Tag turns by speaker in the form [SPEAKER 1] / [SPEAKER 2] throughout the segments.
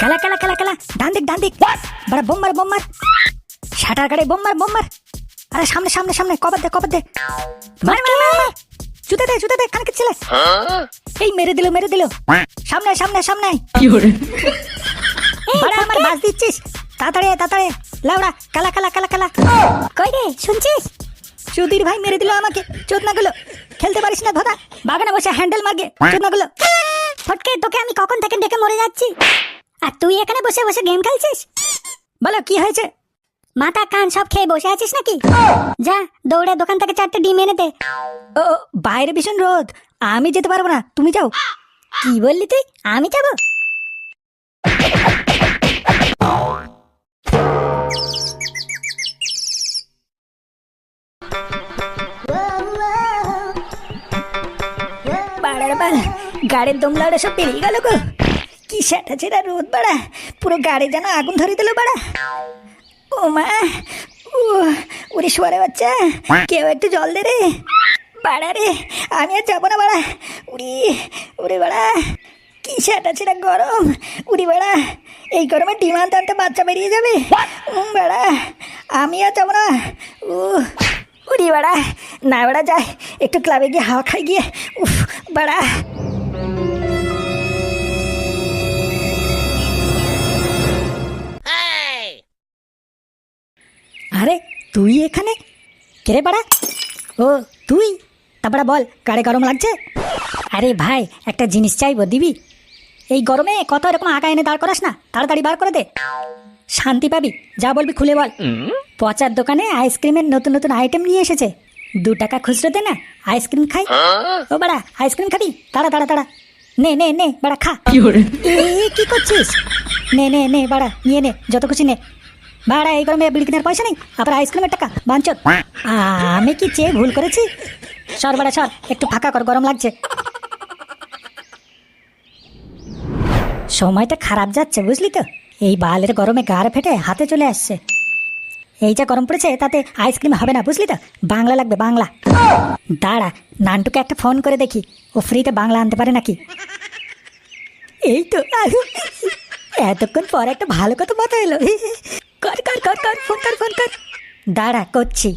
[SPEAKER 1] খেলা খেলা খেলা খেলা। ডান দিক ডান দিক বড় বোম মার বোম মার শাটার গাড়ি বোম মার বোম মার আরে সামনে সামনে সামনে। কবর দে কবর দে। মার মার। জুতে দে জুতে দে খানকে ছেলে। এই মেরে দিল মেরে দিল। সামনে সামনে সামনে। বাড়া আমার বাস দিচ্ছিস। তাড়াতাড়ি তাড়াতাড়ি লাউড়া কালা কালা কালা কালা কই রে শুনছিস? সুধীর ভাই মেরে দিল আমাকে চোদনা গুলো খেলতে পারিস না ধরা বাগানে বসে হ্যান্ডেল মারগে চোদনা গুলো ফটকে তোকে আমি কখন থেকে ডেকে মরে যাচ্ছি? আর তুই এখানে বসে বসে গেম খেলছিস? বলো, কি হয়েছে? মাথা, কান সব খেয়ে বসে আছিস নাকি? যা, দৌড়ে দোকান থেকে চারটে ডিম এনে দে। ও বাইরে ভীষণ রোদ। আমি যেতে পারব না। তুমি যাও। কি বললি তুই? আমি যাব? গাড়ির দমলাটা সব পেরিয়ে গেল গো। সেটা ছেড়া রোদ বাড়া। পুরো গাড়ি যেন আগুন ধরে দিল বাড়া। ও মা, ও, ওরে সোয়ারে বাচ্চা, কেউ একটু জল দে রে। বাড়া রে, আমি আর যাব না বাড়া। উড়ি, উড়ে বাড়া, কি সেটা ছেড়া গরম। উড়ি বাড়া, এই গরমে ডিমান্ড আনতে বাচ্চা বেরিয়ে যাবে। বাড়া, আমি আর যাব না। ও, উড়ি বাড়া, না বাড়া যায় একটু ক্লাবে গিয়ে হাওয়া খাই গিয়ে। উফ, বাড়া। আরে তুই এখানে? কেরে পাড়া ও তুই? তারপরে বল গাড়ি গরম লাগছে? আরে ভাই একটা জিনিস চাইব দিবি? এই গরমে কত এরকম আঁকা এনে দাঁড় করাস না? তাড়াতাড়ি বার করে দে। শান্তি পাবি যা বলবি খুলে বল। পচার দোকানে আইসক্রিমের নতুন নতুন আইটেম নিয়ে এসেছে। দু টাকা খুচরো দে না আইসক্রিম খাই। ও বাড়া আইসক্রিম খাবি? তাড়া তাড়া তাড়া নে নে নে বাড়া খা। কি করছিস? নে নে নে বাড়া নিয়ে নে যত খুশি নে। বাড়া এই গরমে বিল কেনার পয়সা নেই? আবার আইসক্রিমের টাকা বাঞ্চত। আমি কি চেয়ে ভুল করেছি? সর বাড়া সর একটু ফাঁকা কর গরম লাগছে। সময়টা খারাপ যাচ্ছে বুঝলি তো? এই বালের গরমে গাড় ফেটে হাতে চলে আসছে। এই যা গরম পড়েছে তাতে আইসক্রিম হবে না বুঝলি তো? বাংলা লাগবে বাংলা। দাঁড়া নানটুকে একটা ফোন করে দেখি। ও ফ্রিতে বাংলা আনতে পারে নাকি? এই তো এতক্ষণ পর একটা ভালো কথা মাথা এলো। কর কর কর কর ফোন কর ফোন কর। দাঁড়া করছি।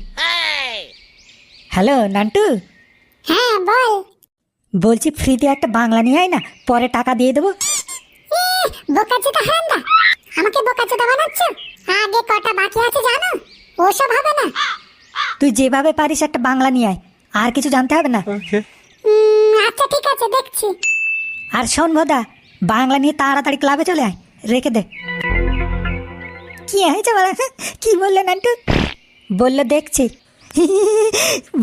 [SPEAKER 1] হ্যালো নান্টু?
[SPEAKER 2] হ্যাঁ বল।
[SPEAKER 1] বলছি ফ্রিতে একটা বাংলা নিয়ে আয় না পরে টাকা দিয়ে দেবো।
[SPEAKER 2] বোকাচোদা হারান্দা আমাকে বোকাচোদা বানাচ্ছ? আগে কটা বাকি আছে জানো? ওসব হবে না।
[SPEAKER 1] তুই যেভাবে পারিস একটা বাংলা নিয়ে আয় আর কিছু জানতে হবে না।
[SPEAKER 2] উম, আচ্ছা ঠিক আছে দেখছি।
[SPEAKER 1] আর শোন ভোদা বাংলা নিয়ে তাড়াতাড়ি ক্লাবে চলে আয় রেখে দে। কি হয়েছে বাড়া কি বললে নান্টু? বলল, দেখছি।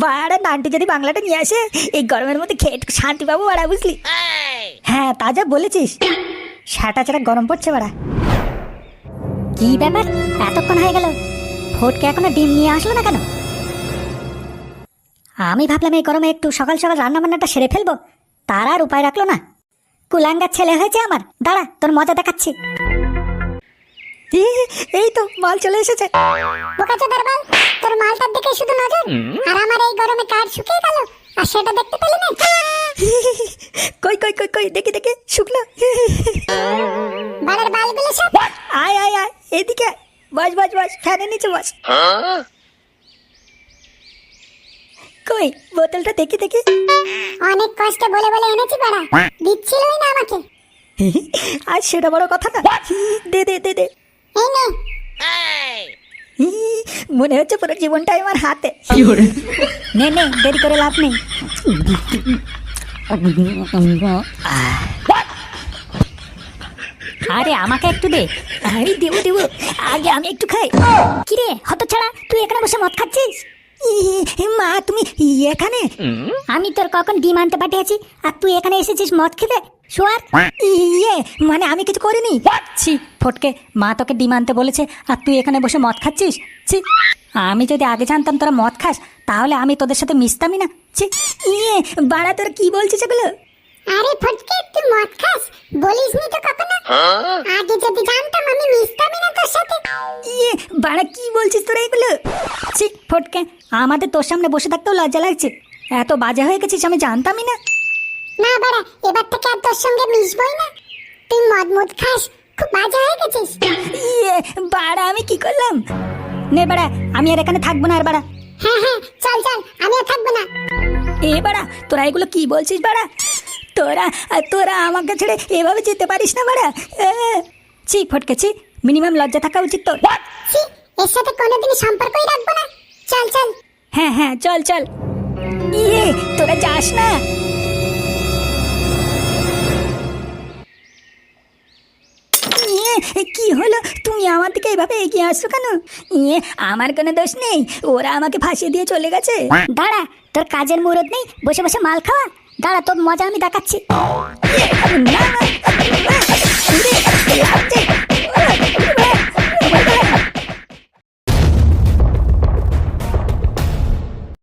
[SPEAKER 1] বাড়া, নান্টু যদি বাংলাটা নিয়ে আসে, এই গরমের মধ্যে খেয়ে শান্তি পাবো বাড়া, বুঝলি? হ্যাঁ তা যা বলেছিস। সাটা ছাড়া গরম পড়ছে বাড়া। কি ব্যাপার? এতক্ষণ হয়ে গেল। ফোটকে এখনও ডিম নিয়ে আসলো না কেন? আমি ভাবলাম এই গরমে একটু সকাল সকাল রান্না বান্নাটা সেরে ফেলব। তার আর উপায় রাখল না। কুলাঙ্গার ছেলে হয়েছে আমার। দাঁড়া, তোর মজা দেখাচ্ছি। এই তো মাল চলে এসেছে।
[SPEAKER 2] বোকাচোদার বল তোর মালটার দিকে শুধু নজর? আর আমার এই গরমে কাঠ শুকিয়ে গেল আর সেটা দেখতে পেলি না?
[SPEAKER 1] কই কই কই কই দেখি দেখি শুকলো।
[SPEAKER 2] বালের বালগুলো সব?
[SPEAKER 1] আয় আয় আয় এদিকে। বস বস বস ফ্যানের নিচে বস। কই বোতলটা দেখি দেখি।
[SPEAKER 2] অনেক কষ্টে বলে বলে এনেছি পাড়া দিচ্ছিলই না আমাকে।
[SPEAKER 1] আর সেটা বড় কথা না। দে দে দে দে।
[SPEAKER 2] এই নে
[SPEAKER 1] মনে হচ্ছে পুরো জীবনটাই আমার হাতে নে নে দেরি করে লাভ নেই আরে আমাকে একটু দে আরে দেবো দেবো আগে আমি একটু খাই কিরে হত ছাড়া তুই এখানে বসে মদ খাচ্ছিস মা তুমি এখানে? আমি তোর কখন ডিম আনতে পাঠিয়েছি? আর তুই এখানে এসেছিস মদ খেতে? শোয়ার ইয়ে মানে আমি কিছু করিনি? ছি ফটকে মা তোকে ডিম আনতে বলেছে আর তুই এখানে বসে মদ খাচ্ছিস? ছি আমি যদি আগে জানতাম তোরা মদ খাস তাহলে আমি তোদের সাথে মিশতামই না। ছি ইয়ে বাড়া তোর কি বলছিস এগুলো?
[SPEAKER 2] আরে ফটকে তুই মদ খাস? বলিস নি তো কখনো? আগে যদি জানতাম আমি সাথে
[SPEAKER 1] ইয়ে বাড়া কি বলছিস তোরা এগুলো? ছি ফটকে। আমাদের তোর সামনে বসে থাকতেও লজ্জা লাগছে। এত বাজে হয়ে গেছিস আমি জানতামই না।
[SPEAKER 2] না বাড়া এবার থেকে আর তোর সঙ্গে মিশবই না। তুই মদ মুদ খাস খুব বাজে হয়ে গেছিস।
[SPEAKER 1] ইয়ে বাড়া আমি কি করলাম? নে বাড়া আমি আর এখানে থাকব না আর বাড়া।
[SPEAKER 2] হ্যাঁ হ্যাঁ চল চল আমি আর থাকব না।
[SPEAKER 1] এ বাড়া তোরা এগুলো কি বলছিস বাড়া? তোরা তোরা আমাকে ছেড়ে এভাবে যেতে পারিস না বাড়া। ছি ফটকেছি মিনিমাম লজ্জা থাকা উচিত তো।
[SPEAKER 2] এর সাথে কোনোদিনই সম্পর্কই রাখব না। চল চল।
[SPEAKER 1] হ্যাঁ হ্যাঁ চল চল। ইয়ে তোরা যাস না। ইয়ে, কি হলো? তুমি আমার দিকে এভাবে এগিয়ে আসছো কেন? ইয়ে আমার কোনো দোষ নেই। ওরা আমাকে ফাঁসিয়ে দিয়ে চলে গেছে।
[SPEAKER 2] দাঁড়া তোর কাজের মুহূর্ত নেই। বসে বসে মাল খাওয়া। দাঁড়া তোর মজা আমি দেখাচ্ছি।
[SPEAKER 1] ইয়ে, না,